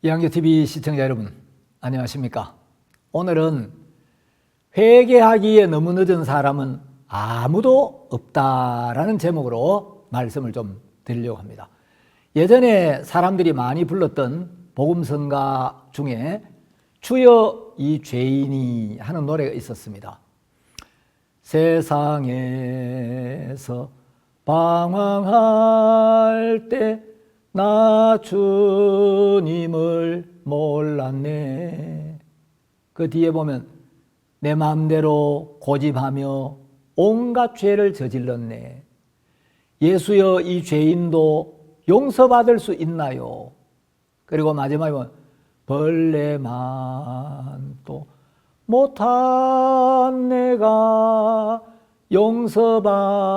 이한교TV 시청자 여러분, 안녕하십니까? 오늘은 회개하기에 너무 늦은 사람은 아무도 없다라는 제목으로 말씀을 좀 드리려고 합니다. 예전에 사람들이 많이 불렀던 복음성가 중에 주여 이 죄인이 하는 노래가 있었습니다. 세상에서 방황할 때 나 주님을 몰랐네. 그 뒤에 보면 내 마음대로 고집하며 온갖 죄를 저질렀네. 예수여 이 죄인도 용서받을 수 있나요? 그리고 마지막에 보면 벌레만 또 못한 내가 용서받을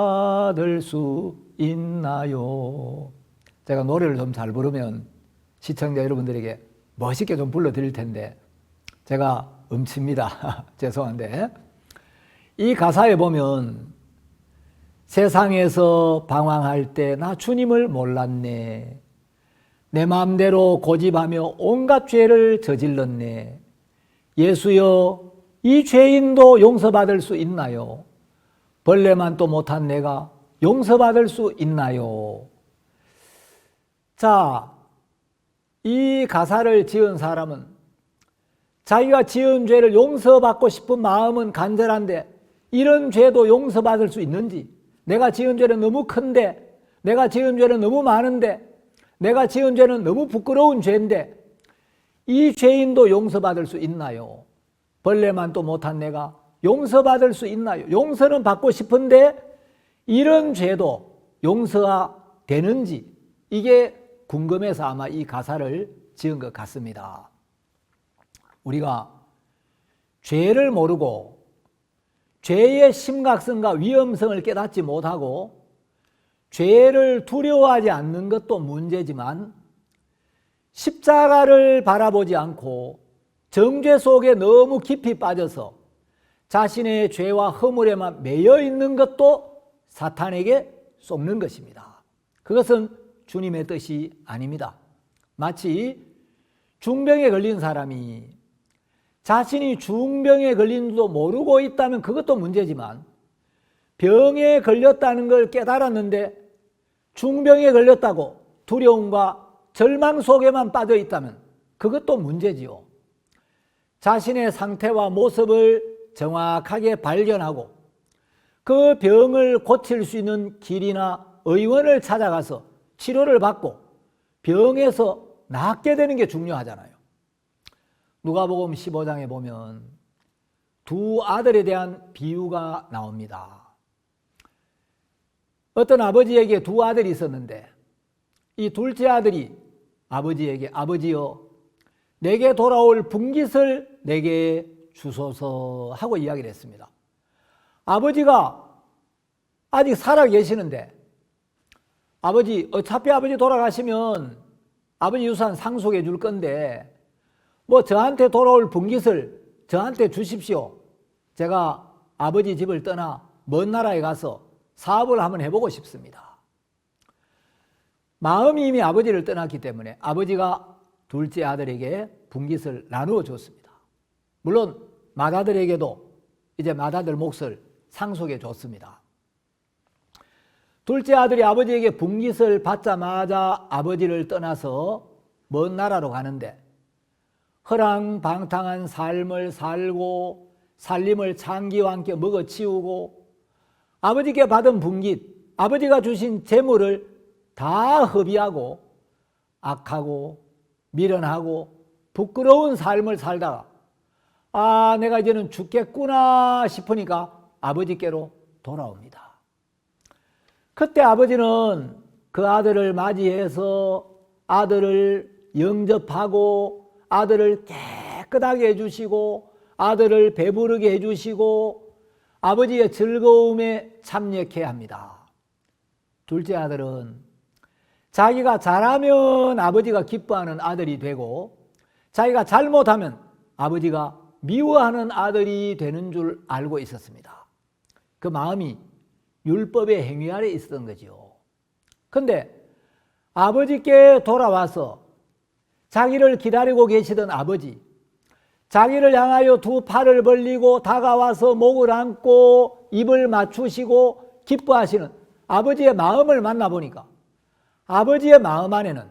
수 있나요? 제가 노래를 좀 잘 부르면 시청자 여러분들에게 멋있게 좀 불러드릴 텐데 제가 음치입니다. 죄송한데 이 가사에 보면 세상에서 방황할 때 나 주님을 몰랐네. 내 마음대로 고집하며 온갖 죄를 저질렀네. 예수여, 이 죄인도 용서받을 수 있나요? 벌레만 또 못한 내가 용서받을 수 있나요? 자, 이 가사를 지은 사람은 자기가 지은 죄를 용서받고 싶은 마음은 간절한데 이런 죄도 용서받을 수 있는지 내가 지은 죄는 너무 큰데 내가 지은 죄는 너무 많은데 내가 지은 죄는 너무 부끄러운 죄인데 이 죄인도 용서받을 수 있나요? 벌레만 또 못한 내가 용서받을 수 있나요? 용서는 받고 싶은데 이런 죄도 용서가 되는지 이게 궁금해서 아마 이 가사를 지은 것 같습니다. 우리가 죄를 모르고 죄의 심각성과 위험성을 깨닫지 못하고 죄를 두려워하지 않는 것도 문제지만 십자가를 바라보지 않고 정죄 속에 너무 깊이 빠져서 자신의 죄와 허물에만 매여 있는 것도 사탄에게 속는 것입니다. 그것은 주님의 뜻이 아닙니다. 마치 중병에 걸린 사람이 자신이 중병에 걸린 줄도 모르고 있다면 그것도 문제지만 병에 걸렸다는 걸 깨달았는데 중병에 걸렸다고 두려움과 절망 속에만 빠져 있다면 그것도 문제지요. 자신의 상태와 모습을 정확하게 발견하고 그 병을 고칠 수 있는 길이나 의원을 찾아가서 치료를 받고 병에서 낫게 되는 게 중요하잖아요. 누가복음 15장에 보면 두 아들에 대한 비유가 나옵니다. 어떤 아버지에게 두 아들이 있었는데 이 둘째 아들이 아버지에게 아버지여 내게 돌아올 분깃을 내게 주소서 하고 이야기를 했습니다. 아버지가 아직 살아 계시는데 아버지 어차피 아버지 돌아가시면 아버지 유산 상속해 줄 건데 뭐 저한테 돌아올 분깃을 저한테 주십시오. 제가 아버지 집을 떠나 먼 나라에 가서 사업을 한번 해보고 싶습니다. 마음이 이미 아버지를 떠났기 때문에 아버지가 둘째 아들에게 분깃을 나누어 줬습니다. 물론 맏아들에게도 이제 맏아들 몫을 상속해 줬습니다. 둘째 아들이 아버지에게 분깃을 받자마자 아버지를 떠나서 먼 나라로 가는데 허랑방탕한 삶을 살고 살림을 장기와 함께 먹어치우고 아버지께 받은 분깃, 아버지가 주신 재물을 다 허비하고 악하고 미련하고 부끄러운 삶을 살다가 아, 내가 이제는 죽겠구나 싶으니까 아버지께로 돌아옵니다. 그때 아버지는 그 아들을 맞이해서 아들을 영접하고 아들을 깨끗하게 해주시고 아들을 배부르게 해주시고 아버지의 즐거움에 참여케 합니다. 둘째 아들은 자기가 잘하면 아버지가 기뻐하는 아들이 되고 자기가 잘못하면 아버지가 미워하는 아들이 되는 줄 알고 있었습니다. 그 마음이 율법의 행위 아래 있었던 거죠. 근데 아버지께 돌아와서 자기를 기다리고 계시던 아버지, 자기를 향하여 두 팔을 벌리고 다가와서 목을 안고 입을 맞추시고 기뻐하시는 아버지의 마음을 만나보니까 아버지의 마음 안에는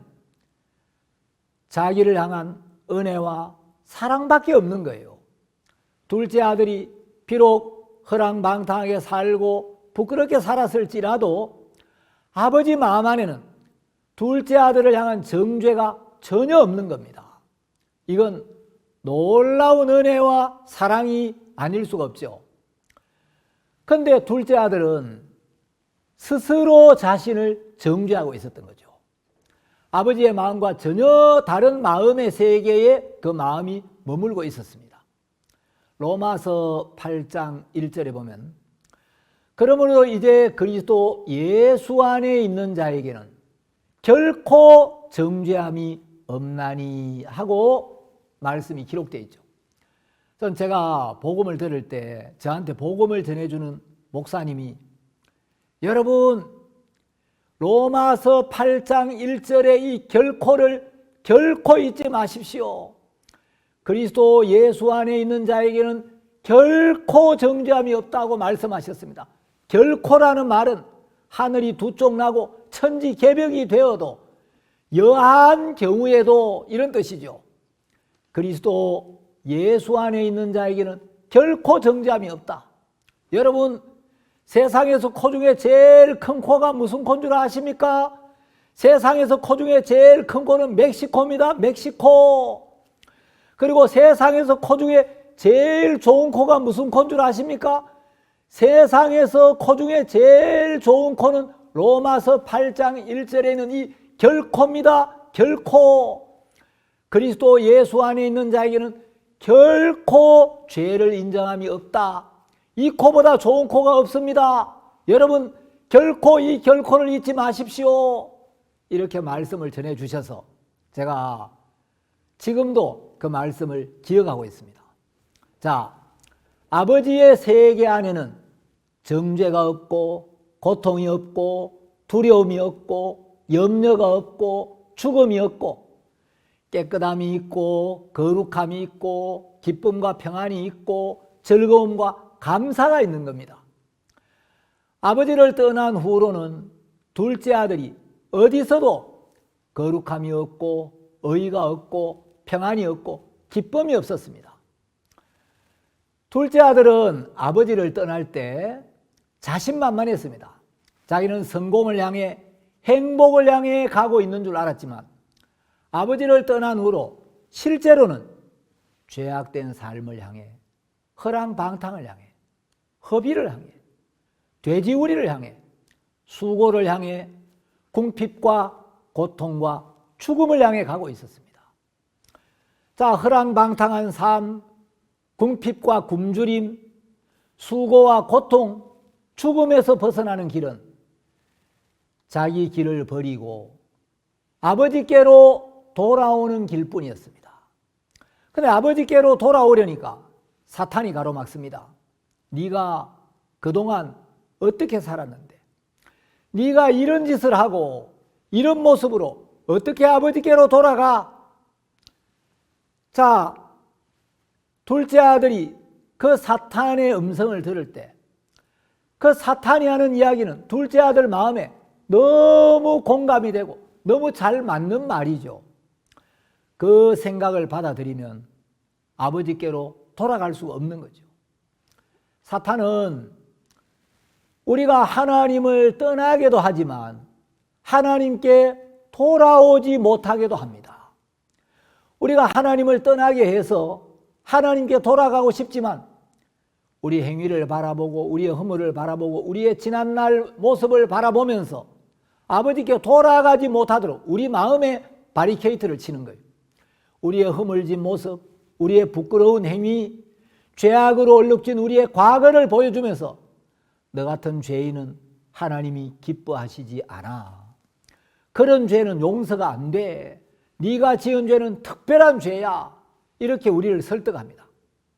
자기를 향한 은혜와 사랑밖에 없는 거예요. 둘째 아들이 비록 허랑방탕하게 살고 부끄럽게 살았을지라도 아버지 마음 안에는 둘째 아들을 향한 정죄가 전혀 없는 겁니다. 이건 놀라운 은혜와 사랑이 아닐 수가 없죠. 근데 둘째 아들은 스스로 자신을 정죄하고 있었던 거죠. 아버지의 마음과 전혀 다른 마음의 세계에 그 마음이 머물고 있었습니다. 로마서 8장 1절에 보면 그러므로 이제 그리스도 예수 안에 있는 자에게는 결코 정죄함이 없나니 하고 말씀이 기록되어 있죠. 전 제가 복음을 들을 때 저한테 복음을 전해주는 목사님이 여러분 로마서 8장 1절의 이 결코를 결코 잊지 마십시오. 그리스도 예수 안에 있는 자에게는 결코 정죄함이 없다고 말씀하셨습니다. 결코라는 말은 하늘이 두 쪽 나고 천지 개벽이 되어도 여한 경우에도 이런 뜻이죠. 그리스도 예수 안에 있는 자에게는 결코 정죄함이 없다. 여러분 세상에서 코 중에 제일 큰 코가 무슨 코인 줄 아십니까? 세상에서 코 중에 제일 큰 코는 멕시코입니다. 멕시코. 그리고 세상에서 코 중에 제일 좋은 코가 무슨 코인 줄 아십니까? 세상에서 코 중에 제일 좋은 코는 로마서 8장 1절에 있는 이 결코입니다. 결코. 그리스도 예수 안에 있는 자에게는 결코 죄를 인정함이 없다. 이 코보다 좋은 코가 없습니다. 여러분, 결코 이 결코를 잊지 마십시오. 이렇게 말씀을 전해 주셔서 제가 지금도 그 말씀을 기억하고 있습니다. 자, 아버지의 세계 안에는 정죄가 없고, 고통이 없고, 두려움이 없고, 염려가 없고, 죽음이 없고, 깨끗함이 있고, 거룩함이 있고, 기쁨과 평안이 있고, 즐거움과 감사가 있는 겁니다. 아버지를 떠난 후로는 둘째 아들이 어디서도 거룩함이 없고, 의가 없고, 평안이 없고, 기쁨이 없었습니다. 둘째 아들은 아버지를 떠날 때 자신만만했습니다. 자기는 성공을 향해 행복을 향해 가고 있는 줄 알았지만 아버지를 떠난 후로 실제로는 죄악된 삶을 향해 허랑방탕을 향해 허비를 향해 돼지우리를 향해 수고를 향해 궁핍과 고통과 죽음을 향해 가고 있었습니다. 자, 허랑방탕한 삶, 궁핍과 굶주림, 수고와 고통, 죽음에서 벗어나는 길은 자기 길을 버리고 아버지께로 돌아오는 길뿐이었습니다. 근데 아버지께로 돌아오려니까 사탄이 가로막습니다. 네가 그동안 어떻게 살았는데 네가 이런 짓을 하고 이런 모습으로 어떻게 아버지께로 돌아가? 자, 둘째 아들이 그 사탄의 음성을 들을 때 그 사탄이 하는 이야기는 둘째 아들 마음에 너무 공감이 되고 너무 잘 맞는 말이죠. 그 생각을 받아들이면 아버지께로 돌아갈 수가 없는 거죠. 사탄은 우리가 하나님을 떠나게도 하지만 하나님께 돌아오지 못하게도 합니다. 우리가 하나님을 떠나게 해서 하나님께 돌아가고 싶지만 우리 행위를 바라보고 우리의 허물을 바라보고 우리의 지난날 모습을 바라보면서 아버지께 돌아가지 못하도록 우리 마음에 바리케이트를 치는 거예요. 우리의 허물진 모습, 우리의 부끄러운 행위, 죄악으로 얼룩진 우리의 과거를 보여주면서 너 같은 죄인은 하나님이 기뻐하시지 않아. 그런 죄는 용서가 안 돼. 네가 지은 죄는 특별한 죄야. 이렇게 우리를 설득합니다.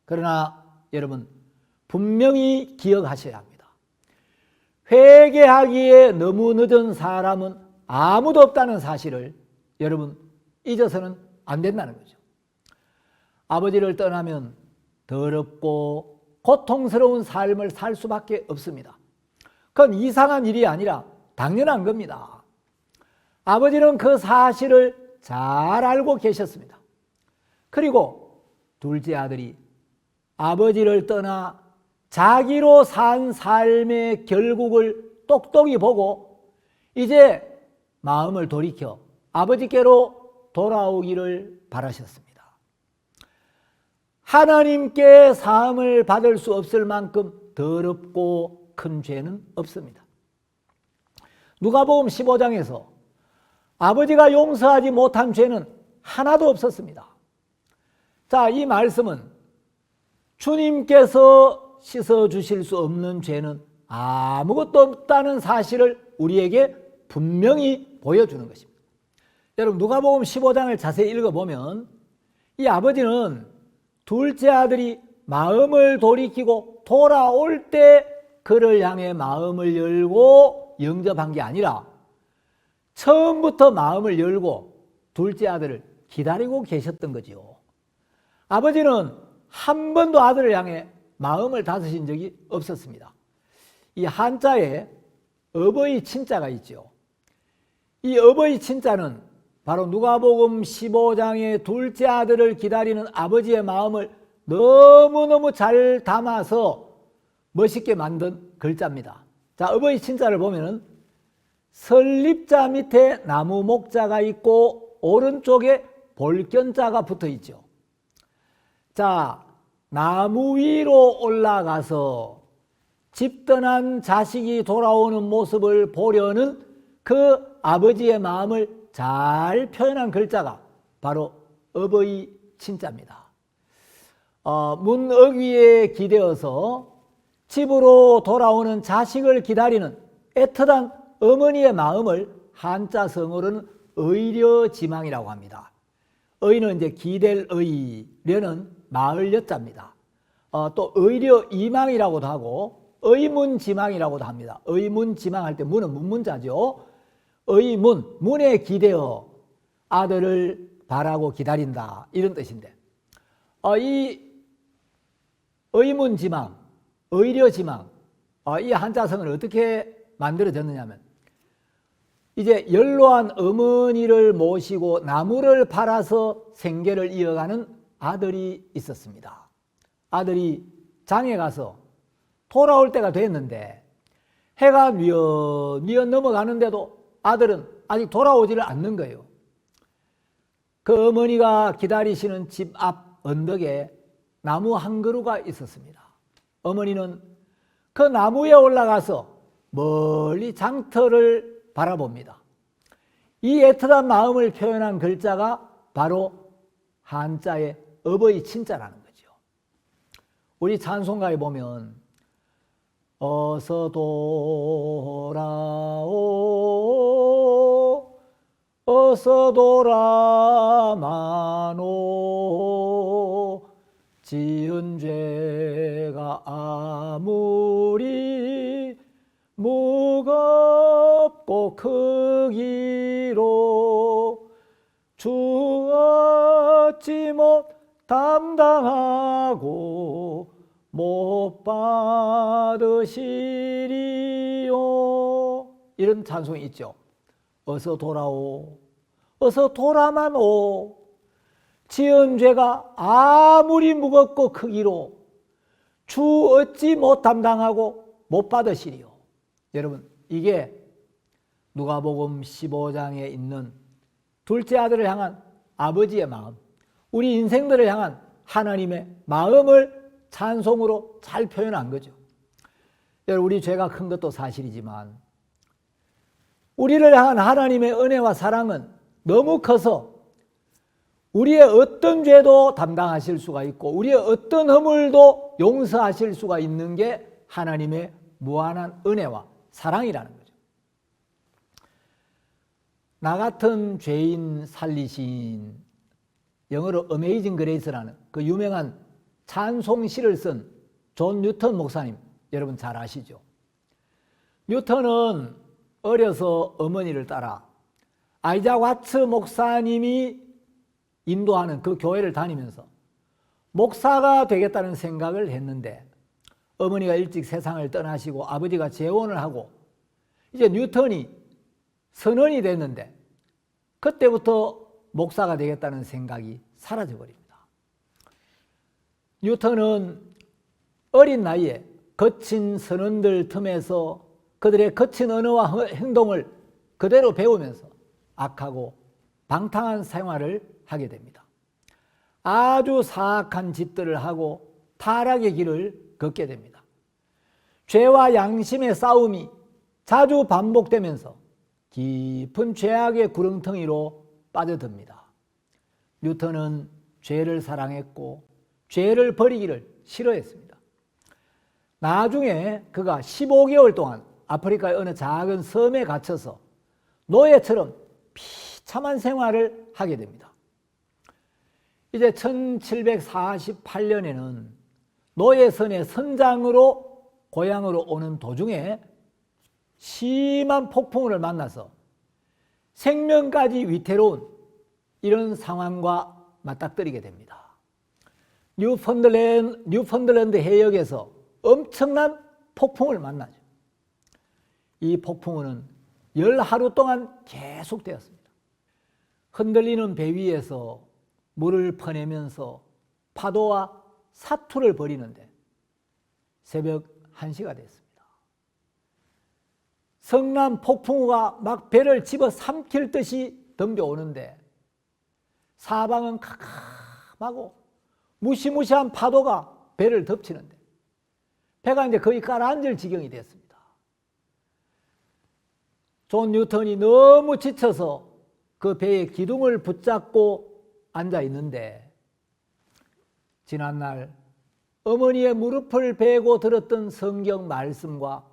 그러나 여러분 분명히 기억하셔야 합니다. 회개하기에 너무 늦은 사람은 아무도 없다는 사실을 여러분 잊어서는 안 된다는 거죠. 아버지를 떠나면 더럽고 고통스러운 삶을 살 수밖에 없습니다. 그건 이상한 일이 아니라 당연한 겁니다. 아버지는 그 사실을 잘 알고 계셨습니다. 그리고 둘째 아들이 아버지를 떠나 자기로 산 삶의 결국을 똑똑히 보고 이제 마음을 돌이켜 아버지께로 돌아오기를 바라셨습니다. 하나님께 사함을 받을 수 없을 만큼 더럽고 큰 죄는 없습니다. 누가복음 15장에서 아버지가 용서하지 못한 죄는 하나도 없었습니다. 자, 이 말씀은 주님께서 씻어 주실 수 없는 죄는 아무것도 없다는 사실을 우리에게 분명히 보여주는 것입니다. 여러분 누가복음 15장을 자세히 읽어보면 이 아버지는 둘째 아들이 마음을 돌이키고 돌아올 때 그를 향해 마음을 열고 영접한 게 아니라 처음부터 마음을 열고 둘째 아들을 기다리고 계셨던 거지요. 아버지는 한 번도 아들을 향해 마음을 닫으신 적이 없었습니다. 이 한자에 어버이 친자가 있죠. 이 어버이 친자는 바로 누가복음 15장의 둘째 아들을 기다리는 아버지의 마음을 너무너무 잘 담아서 멋있게 만든 글자입니다. 자, 어버이 친자를 보면은 설립자 밑에 나무 목자가 있고 오른쪽에 볼견자가 붙어 있죠. 자, 나무 위로 올라가서 집 떠난 자식이 돌아오는 모습을 보려는 그 아버지의 마음을 잘 표현한 글자가 바로 어버이 친자입니다. 어, 문어귀에 기대어서 집으로 돌아오는 자식을 기다리는 애틋한 어머니의 마음을 한자성어로는 의려지망이라고 합니다. 의는 이제 기댈 의 려는 마을 여자입니다. 어, 또 의려 이망이라고도 하고 의문지망이라고도 합니다. 의문지망 할 때 문은 문문자죠. 의문, 문에 기대어 아들을 바라고 기다린다. 이런 뜻인데. 어, 이 의문지망, 의려지망, 어, 이 한자성을 어떻게 만들어졌느냐 면, 이제 연로한 어머니를 모시고 나무를 팔아서 생계를 이어가는 아들이 있었습니다. 아들이 장에 가서 돌아올 때가 됐는데 해가 뉘엿뉘엿 넘어가는데도 아들은 아직 돌아오지를 않는 거예요. 그 어머니가 기다리시는 집 앞 언덕에 나무 한 그루가 있었습니다. 어머니는 그 나무에 올라가서 멀리 장터를 바라봅니다. 이 애틋한 마음을 표현한 글자가 바로 한자의 어버이 친자라는 거죠. 우리 찬송가에 보면 어서 돌아오 어서 돌아마노 지은 죄가 아무리 무 겁고 크기로 주 어찌 못 담당하고 못 받으시리요. 이런 찬송이 있죠. 어서 돌아오 어서 돌아만 오. 지은 죄가 아무리 무겁고 크기로 주 어찌 못 담당하고 못 받으시리요. 여러분 이게 누가복음 15장에 있는 둘째 아들을 향한 아버지의 마음 우리 인생들을 향한 하나님의 마음을 찬송으로 잘 표현한 거죠. 여러분, 우리 죄가 큰 것도 사실이지만, 우리를 향한 하나님의 은혜와 사랑은 너무 커서 우리의 어떤 죄도 담당하실 수가 있고, 우리의 어떤 허물도 용서하실 수가 있는 게 하나님의 무한한 은혜와 사랑이라는 거죠. 나 같은 죄인 살리신 영어로 어메이징 그레이스라는 그 유명한 찬송시를 쓴 존 뉴턴 목사님 여러분 잘 아시죠? 뉴턴은 어려서 어머니를 따라 아이작 와츠 목사님이 인도하는 그 교회를 다니면서 목사가 되겠다는 생각을 했는데 어머니가 일찍 세상을 떠나시고 아버지가 재혼을 하고 이제 뉴턴이 선언이 됐는데 그때부터 목사가 되겠다는 생각이 사라져 버립니다. 뉴턴은 어린 나이에 거친 선원들 틈에서 그들의 거친 언어와 허- 행동을 그대로 배우면서 악하고 방탕한 생활을 하게 됩니다. 아주 사악한 짓들을 하고 타락의 길을 걷게 됩니다. 죄와 양심의 싸움이 자주 반복되면서 깊은 죄악의 구렁텅이로 빠져듭니다. 뉴턴은 죄를 사랑했고 죄를 버리기를 싫어했습니다. 나중에 그가 15개월 동안 아프리카의 어느 작은 섬에 갇혀서 노예처럼 비참한 생활을 하게 됩니다. 이제 1748년에는 노예선의 선장으로 고향으로 오는 도중에 심한 폭풍을 만나서 생명까지 위태로운 이런 상황과 맞닥뜨리게 됩니다. 뉴펀들랜드, 뉴펀들랜드 해역에서 엄청난 폭풍을 만나죠. 이 폭풍은 열 하루 동안 계속되었습니다. 흔들리는 배 위에서 물을 퍼내면서 파도와 사투를 벌이는데 새벽 1시가 됐습니다. 성남 폭풍우가 막 배를 집어 삼킬 듯이 덤벼오는데 사방은 캄캄하고 무시무시한 파도가 배를 덮치는데 배가 이제 거의 가라앉을 지경이 됐습니다. 존 뉴턴이 너무 지쳐서 그 배의 기둥을 붙잡고 앉아 있는데 지난날 어머니의 무릎을 베고 들었던 성경 말씀과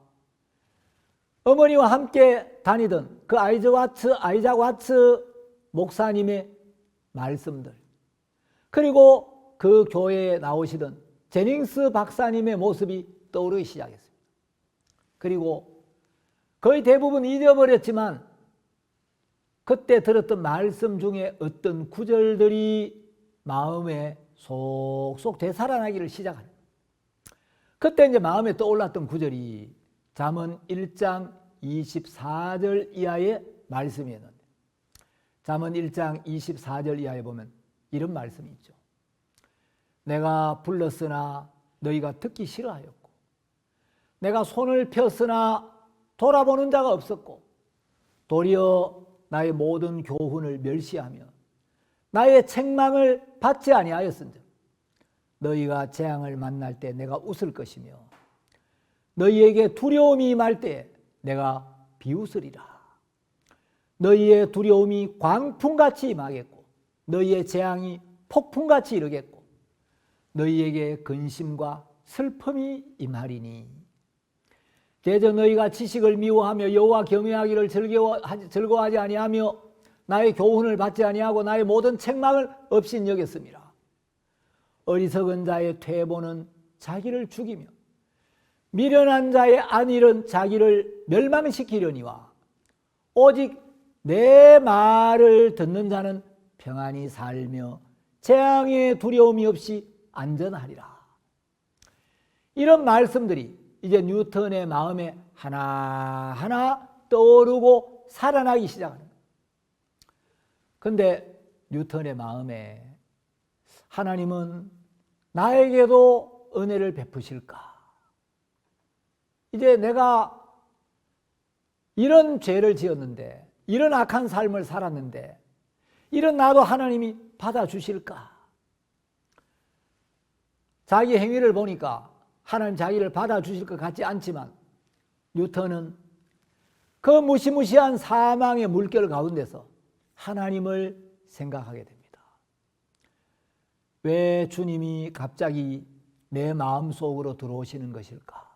어머니와 함께 다니던 그 아이즈 와츠, 아이작 와츠 목사님의 말씀들 그리고 그 교회에 나오시던 제닝스 박사님의 모습이 떠오르기 시작했습니다. 그리고 거의 대부분 잊어버렸지만 그때 들었던 말씀 중에 어떤 구절들이 마음에 속속 되살아나기를 시작하는 그때 이제 마음에 떠올랐던 구절이 잠언 1장 24절 이하의 말씀이었는데 잠언 1장 24절 이하에 보면 이런 말씀이 있죠. 내가 불렀으나 너희가 듣기 싫어하였고 내가 손을 폈으나 돌아보는 자가 없었고 도리어 나의 모든 교훈을 멸시하며 나의 책망을 받지 아니하였은즉 너희가 재앙을 만날 때 내가 웃을 것이며 너희에게 두려움이 임할 때 내가 비웃으리라 너희의 두려움이 광풍같이 임하겠고 너희의 재앙이 폭풍같이 이르겠고 너희에게 근심과 슬픔이 임하리니 대저 너희가 지식을 미워하며 여호와 경외하기를 즐거워하지 아니하며 나의 교훈을 받지 아니하고 나의 모든 책망을 없인 여겼습니다. 어리석은 자의 퇴보는 자기를 죽이며 미련한 자의 안일은 자기를 멸망시키려니와 오직 내 말을 듣는 자는 평안히 살며 재앙의 두려움이 없이 안전하리라. 이런 말씀들이 이제 뉴턴의 마음에 하나하나 떠오르고 살아나기 거예요. 근데 뉴턴의 마음에 하나님은 나에게도 은혜를 베푸실까? 이제 내가 이런 죄를 지었는데, 이런 악한 삶을 살았는데, 이런 나도 하나님이 받아주실까? 자기 행위를 보니까 하나님 자기를 받아주실 것 같지 않지만 뉴턴은 그 무시무시한 사망의 물결 가운데서 하나님을 생각하게 됩니다. 왜 주님이 갑자기 내 마음 속으로 들어오시는 것일까?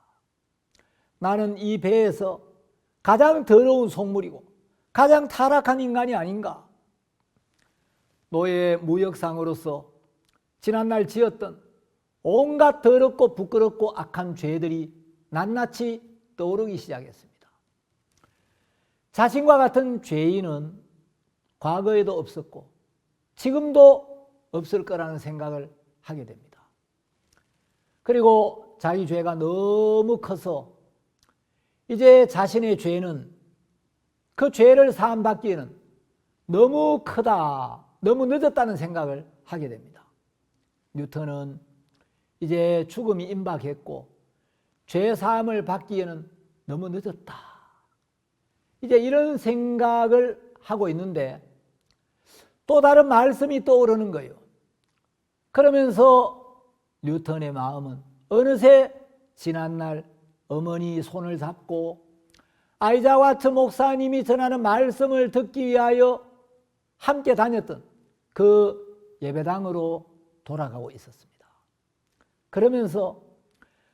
나는 이 배에서 가장 더러운 속물이고 가장 타락한 인간이 아닌가? 노예 무역상으로서 지난날 지었던 온갖 더럽고 부끄럽고 악한 죄들이 낱낱이 떠오르기 시작했습니다. 자신과 같은 죄인은 과거에도 없었고 지금도 없을 거라는 생각을 하게 됩니다. 그리고 자기 죄가 너무 커서 이제 자신의 죄는 그 죄를 사함받기에는 너무 크다, 너무 늦었다는 생각을 하게 됩니다. 뉴턴은 이제 죽음이 임박했고 죄 사함을 받기에는 너무 늦었다. 이제 이런 생각을 하고 있는데 또 다른 말씀이 떠오르는 거예요. 그러면서 뉴턴의 마음은 어느새 지난날 어머니 손을 잡고 아이자 와트 목사님이 전하는 말씀을 듣기 위하여 함께 다녔던 그 예배당으로 돌아가고 있었습니다. 그러면서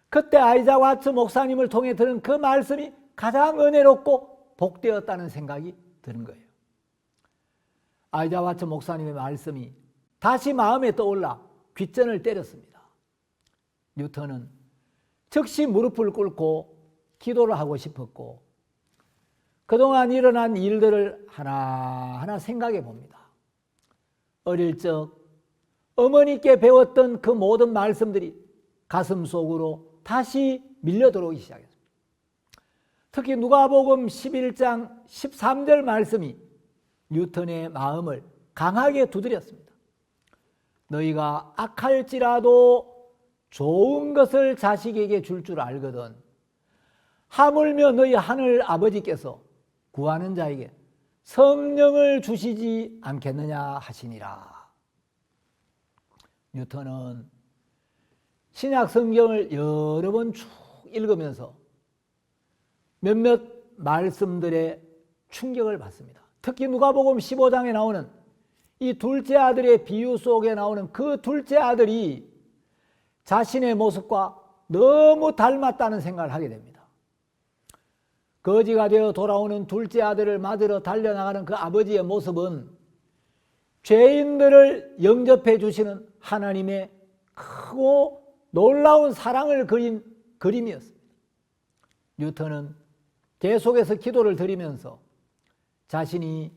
그때 아이자 와트 목사님을 통해 들은 그 말씀이 가장 은혜롭고 복되었다는 생각이 드는 거예요. 아이자 와트 목사님의 말씀이 다시 마음에 떠올라 귓전을 때렸습니다. 뉴턴은 즉시 무릎을 꿇고 기도를 하고 싶었고 그동안 일어난 일들을 하나하나 생각해 봅니다. 어릴 적 어머니께 배웠던 그 모든 말씀들이 가슴 속으로 다시 밀려 들어오기 시작했습니다. 특히 누가복음 11장 13절 말씀이 뉴턴의 마음을 강하게 두드렸습니다. 너희가 악할지라도 좋은 것을 자식에게 줄 줄 알거든. 하물며 너희 하늘 아버지께서 구하는 자에게 성령을 주시지 않겠느냐 하시니라. 뉴턴은 신약 성경을 여러 번 쭉 읽으면서 몇몇 말씀들의 충격을 받습니다. 특히 누가복음 15장에 나오는 이 둘째 아들의 비유 속에 나오는 그 둘째 아들이 자신의 모습과 너무 닮았다는 생각을 하게 됩니다. 거지가 되어 돌아오는 둘째 아들을 맞으러 달려나가는 그 아버지의 모습은 죄인들을 영접해 주시는 하나님의 크고 놀라운 사랑을 그린 그림이었습니다. 뉴턴은 계속해서 기도를 드리면서 자신이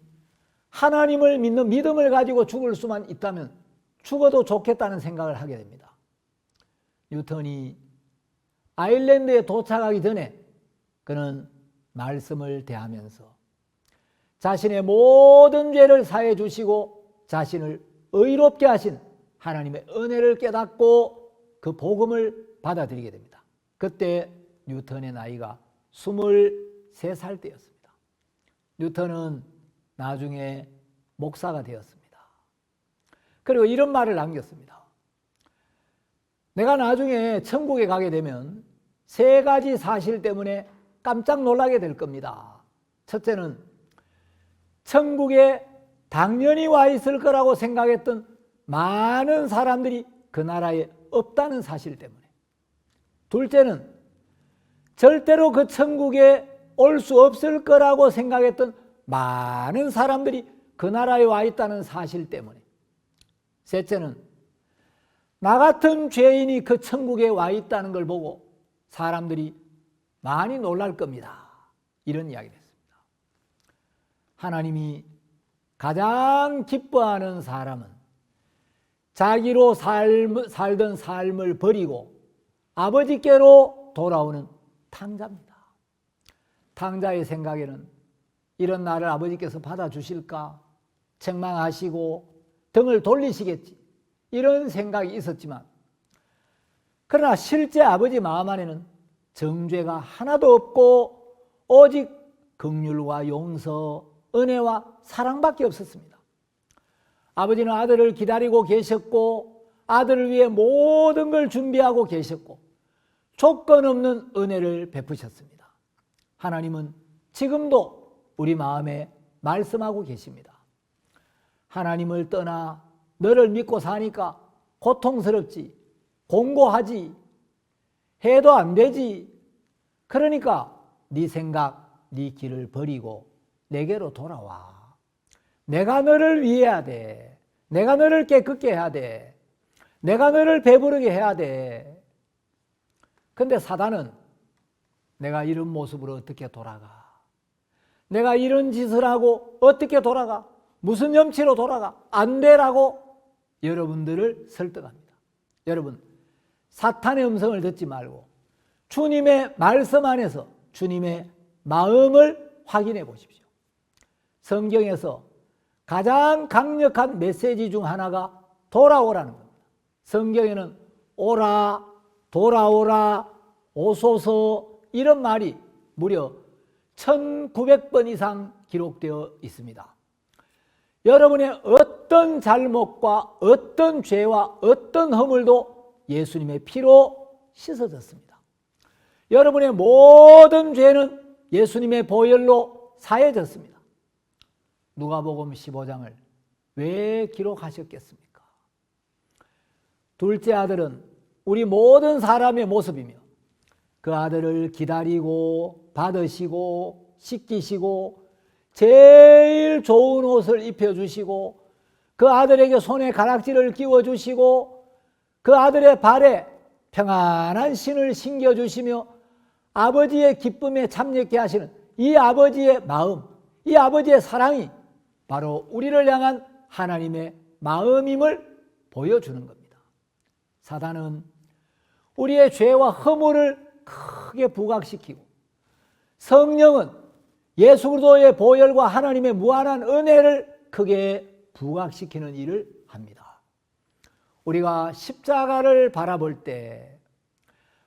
하나님을 믿는 믿음을 가지고 죽을 수만 있다면 죽어도 좋겠다는 생각을 하게 됩니다. 뉴턴이 아일랜드에 도착하기 전에 그는 말씀을 대하면서 자신의 모든 죄를 사해 주시고 자신을 의롭게 하신 하나님의 은혜를 깨닫고 그 복음을 받아들이게 됩니다. 그때 뉴턴의 나이가 23살 때였습니다. 뉴턴은 나중에 목사가 되었습니다. 그리고 이런 말을 남겼습니다. 내가 나중에 천국에 가게 되면 세 가지 사실 때문에 깜짝 놀라게 될 겁니다. 첫째는 천국에 당연히 와 있을 거라고 생각했던 많은 사람들이 그 나라에 없다는 사실 때문에. 둘째는 절대로 그 천국에 올 수 없을 거라고 생각했던 많은 사람들이 그 나라에 와 있다는 사실 때문에. 셋째는 나 같은 죄인이 그 천국에 와 있다는 걸 보고 사람들이 많이 놀랄 겁니다. 이런 이야기를 했습니다. 하나님이 가장 기뻐하는 사람은 자기로 삶, 살던 삶을 버리고 아버지께로 돌아오는 탕자입니다. 탕자의 생각에는 이런 나를 아버지께서 받아주실까 책망하시고 등을 돌리시겠지 이런 생각이 있었지만 그러나 실제 아버지 마음 안에는 정죄가 하나도 없고 오직 긍휼과 용서, 은혜와 사랑밖에 없었습니다. 아버지는 아들을 기다리고 계셨고 아들을 위해 모든 걸 준비하고 계셨고 조건 없는 은혜를 베푸셨습니다. 하나님은 지금도 우리 마음에 말씀하고 계십니다. 하나님을 떠나 너를 믿고 사니까 고통스럽지, 공고하지, 해도 안 되지. 그러니까 네 생각, 네 길을 버리고 내게로 돌아와. 내가 너를 위해야 돼. 내가 너를 깨끗게 해야 돼. 내가 너를 배부르게 해야 돼. 근데 사단은 내가 이런 모습으로 어떻게 돌아가? 내가 이런 짓을 하고 어떻게 돌아가? 무슨 염치로 돌아가? 안 되라고 여러분들을 설득합니다. 여러분, 사탄의 음성을 듣지 말고 주님의 말씀 안에서 주님의 마음을 확인해 보십시오. 성경에서 가장 강력한 메시지 중 하나가 돌아오라는 겁니다. 성경에는 오라, 돌아오라, 오소서 이런 말이 무려 1900번 이상 기록되어 있습니다. 여러분의 어떤 잘못과 어떤 죄와 어떤 허물도 예수님의 피로 씻어졌습니다. 여러분의 모든 죄는 예수님의 보혈로 사해졌습니다. 누가복음 15장을 왜 기록하셨겠습니까? 둘째 아들은 우리 모든 사람의 모습이며 그 아들을 기다리고 받으시고 씻기시고 제일 좋은 옷을 입혀주시고 그 아들에게 손에 가락지를 끼워주시고 그 아들의 발에 평안한 신을 신겨주시며 아버지의 기쁨에 참여케 하시는 이 아버지의 마음, 이 아버지의 사랑이 바로 우리를 향한 하나님의 마음임을 보여주는 겁니다. 사단은 우리의 죄와 허물을 크게 부각시키고 성령은 예수 그리스도의 보혈과 하나님의 무한한 은혜를 크게 부각시키는 일을 합니다. 우리가 십자가를 바라볼 때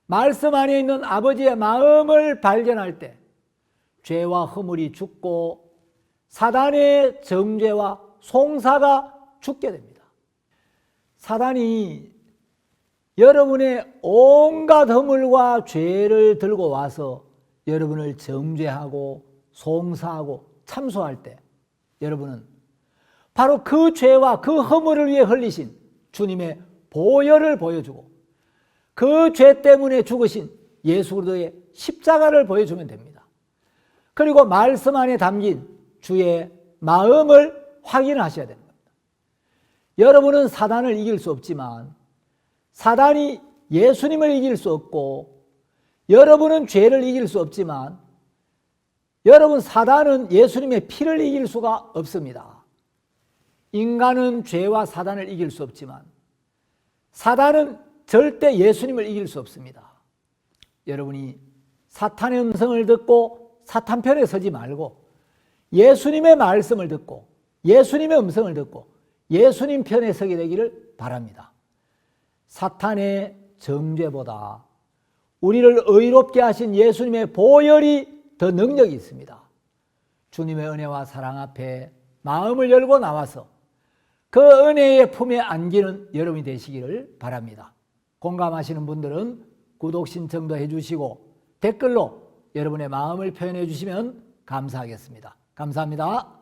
말씀 안에 있는 아버지의 마음을 발견할 때 죄와 허물이 죽고 사단의 정죄와 송사가 죽게 됩니다. 사단이 여러분의 온갖 허물과 죄를 들고 와서 여러분을 정죄하고 송사하고 참소할 때 여러분은 바로 그 죄와 그 허물을 위해 흘리신 주님의 보혈을 보여주고 그 죄 때문에 죽으신 예수 그리스도의 십자가를 보여주면 됩니다. 그리고 말씀 안에 담긴 주의 마음을 확인하셔야 됩니다. 여러분은 사단을 이길 수 없지만 사단이 예수님을 이길 수 없고 여러분은 죄를 이길 수 없지만 여러분 사단은 예수님의 피를 이길 수가 없습니다. 인간은 죄와 사단을 이길 수 없지만 사단은 절대 예수님을 이길 수 없습니다. 여러분이 사탄의 음성을 듣고 사탄 편에 서지 말고 예수님의 말씀을 듣고 예수님의 음성을 듣고 예수님 편에 서게 되기를 바랍니다. 사탄의 정죄보다 우리를 의롭게 하신 예수님의 보혈이 더 능력이 있습니다. 주님의 은혜와 사랑 앞에 마음을 열고 나와서 그 은혜의 품에 안기는 여러분이 되시기를 바랍니다. 공감하시는 분들은 구독 신청도 해주시고 댓글로 여러분의 마음을 표현해 주시면 감사하겠습니다. 감사합니다.